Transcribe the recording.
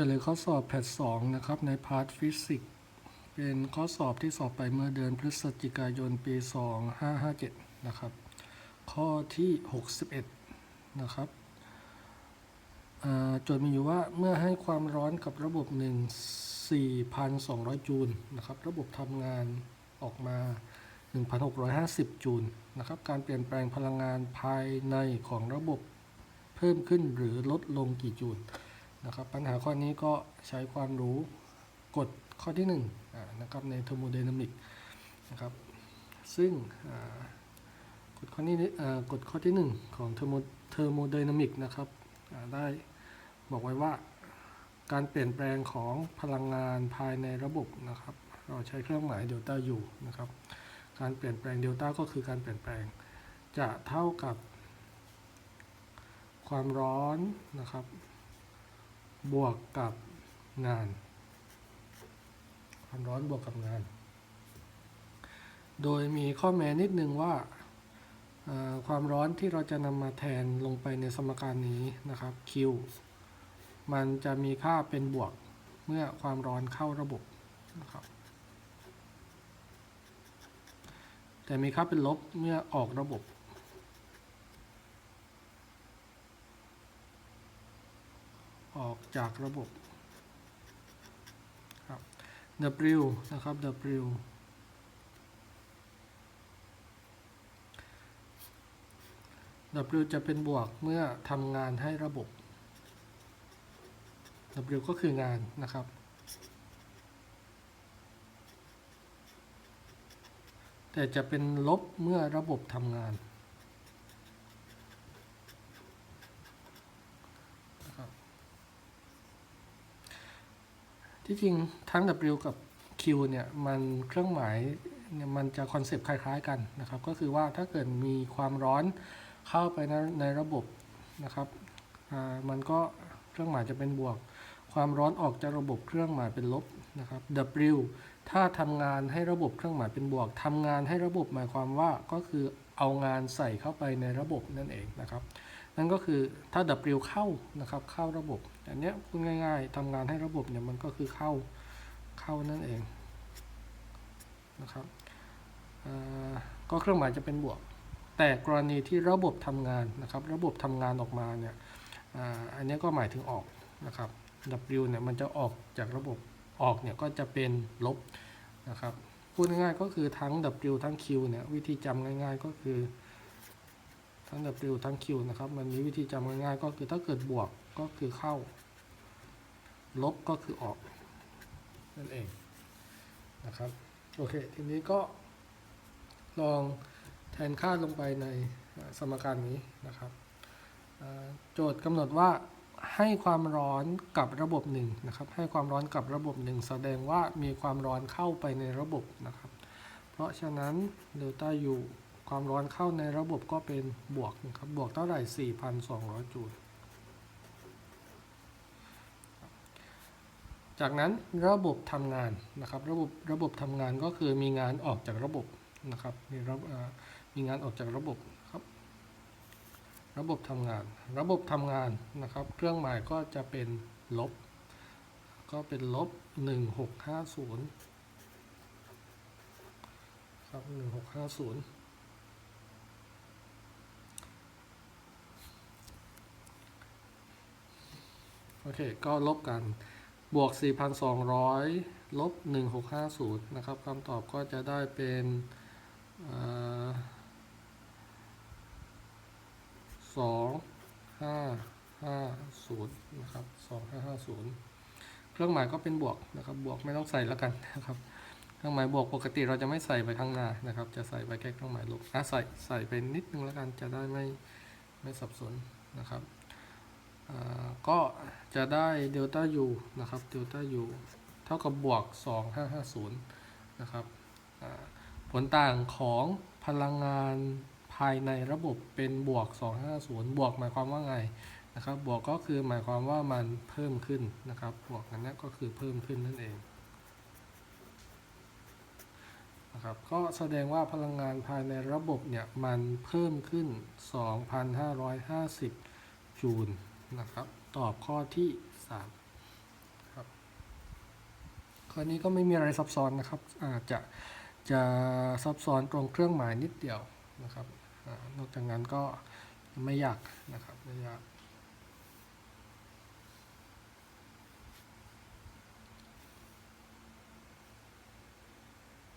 ฉลยข้อสอบแพทสองนะครับในพาร์ทฟิสิกส์เป็นข้อสอบที่สอบไปเมื่อเดือนพฤศจิกายนปี 2557 นะครับ ข้อที่ 61 นะครับโจทย์มีอยู่ว่าเมื่อให้ความร้อนกับระบบหนึ่ง4,200 จูลนะครับ ระบบทำงานออกมา 1,650 จูลนะครับ การเปลี่ยนแปลงพลังงานภายในของระบบเพิ่มขึ้นหรือลดลงกี่จูล นะครับปัญหาข้อนี้ก็ใช้ความรู้กฎข้อที่1อ่านะครับในเทอร์โมไดนามิกนะครับซึ่งกฎข้อนี้กฎข้อที่ 1 ของเทอร์โมเทอร์โมไดนามิกนะครับได้บอกไว้ว่าการเปลี่ยนแปลงของพลังงานภายในระบบนะครับ เราใช้เครื่องหมายเดลต้าอยู่นะครับ การเปลี่ยนแปลงเดลต้าก็คือการเปลี่ยนแปลงจะเท่ากับความร้อนนะครับ บวกกับงาน ความร้อนบวกกับงาน โดยมีข้อแม้นิดนึงว่าความร้อนที่เราจะนำมาแทนลงไปในสมการนี้นะครับ Q มันจะมีค่าเป็นบวกเมื่อความร้อนเข้าระบบนะครับ แต่มีค่าเป็นลบเมื่อออกระบบ ออกจากระบบครับ W นะครับ W W จะเป็นบวกเมื่อทำงานให้ระบบ W ก็คืองานนะครับ แต่จะเป็นลบเมื่อระบบทำงาน ที่จริงทั้ง W กับ Q เนี่ยมันเครื่องหมายเนี่ยมันจะคอนเซปต์คล้ายๆกันนะครับ ก็คือว่าถ้าเกิดมีความร้อนเข้าไปในในระบบนะครับอ่ามันก็เครื่องหมายจะเป็นบวก ความร้อนออกจากระบบเครื่องหมายเป็นลบนะครับ W ถ้าทำงานให้ระบบเครื่องหมายเป็นบวกทำงานให้ระบบหมายความว่าก็คือเอางานใส่เข้าไปในระบบนั่นเองนะครับ นั่นก็คือถ้า W เข้านะครับเข้าระบบอันเนี้ยพูดง่ายๆทำงานให้ระบบเนี่ยมันก็คือเข้าเข้านั่นเองนะครับก็เครื่องหมายจะเป็นบวก แต่กรณีที่ระบบทำงานนะครับ ระบบทำงานออกมาเนี่ยอ,อันนี้ก็หมายถึงออกนะครับ W เนี่ยมันจะออกจากระบบออกเนี่ยก็จะเป็นลบนะครับพูดง่ายๆก็คือทั้ง W ทั้ง Q เนี่ยวิธีจำง่ายๆก็คือ ทั้ง W ทั้ง Q นะครับ มันมีวิธีจำง่ายๆก็คือถ้าเกิดบวกก็คือเข้า ลบก็คือออก นั่นเองนะครับ โอเค ทีนี้ก็ ลองแทนค่าลงไปในสมการนี้นะครับ โจทย์กำหนดว่าให้ความร้อนกับระบบหนึ่งนะครับ ให้ความร้อนกับระบบหนึ่งแสดงว่ามีความร้อนเข้าไปในระบบนะครับ เพราะฉะนั้นเดลต้า U ความร้อนเข้าในระบบก็เป็นบวกนะครับบวกเท่าไหร่ 4,200 จูล จากนั้นระบบทำงานนะครับระบบระบบทำงานก็คือมีงานออกจากระบบนะครับมีระมีงานออกจากระบบครับ ระบบทำงาน ระบบทำงานนะครับ เครื่องหมายก็จะเป็นลบ ก็เป็นลบ 1650ครับ1650 อเค ก็ลบกัน บวก 4,200 ลบ 1650 นะครับคำตอบก็จะได้เป็นสองห้าห้าศูนย์นะครับสองห้าห้าศูนย์เครื่องหมายก็เป็นบวกนะครับ บวกไม่ต้องใส่แล้วกันนะครับ เครื่องหมายบวกปกติเราจะไม่ใส่ไปข้างหน้านะครับ จะใส่ไปแค่เครื่องหมายลบอะใส่ใส่ไปนิดนึงแล้วกันจะได้ไม่ไม่สับสนนะครับ ก็จะได้เดลต้า U นะครับเดลต้า U เท่ากับบวก 2550 นะครับผลต่างของพลังงานภายในระบบเป็นบวก 250 บวกหมายความว่าไงนะครับ บวกก็คือหมายความว่ามันเพิ่มขึ้นนะครับ บวกอันนี้ก็คือเพิ่มขึ้นนั่นเองนะครับ ก็แสดงว่าพลังงานภายในระบบเนี่ยมันเพิ่มขึ้น 2,550 จูล นะครับ ตอบข้อที่3ครับข้อนี้ก็ไม่มีอะไรซับซ้อนนะครับอาจจะจะซับซ้อนตรงเครื่องหมายนิดเดียวนะครับอนอกจากนั้นก็ไม่ยากนะครับไม่ยาก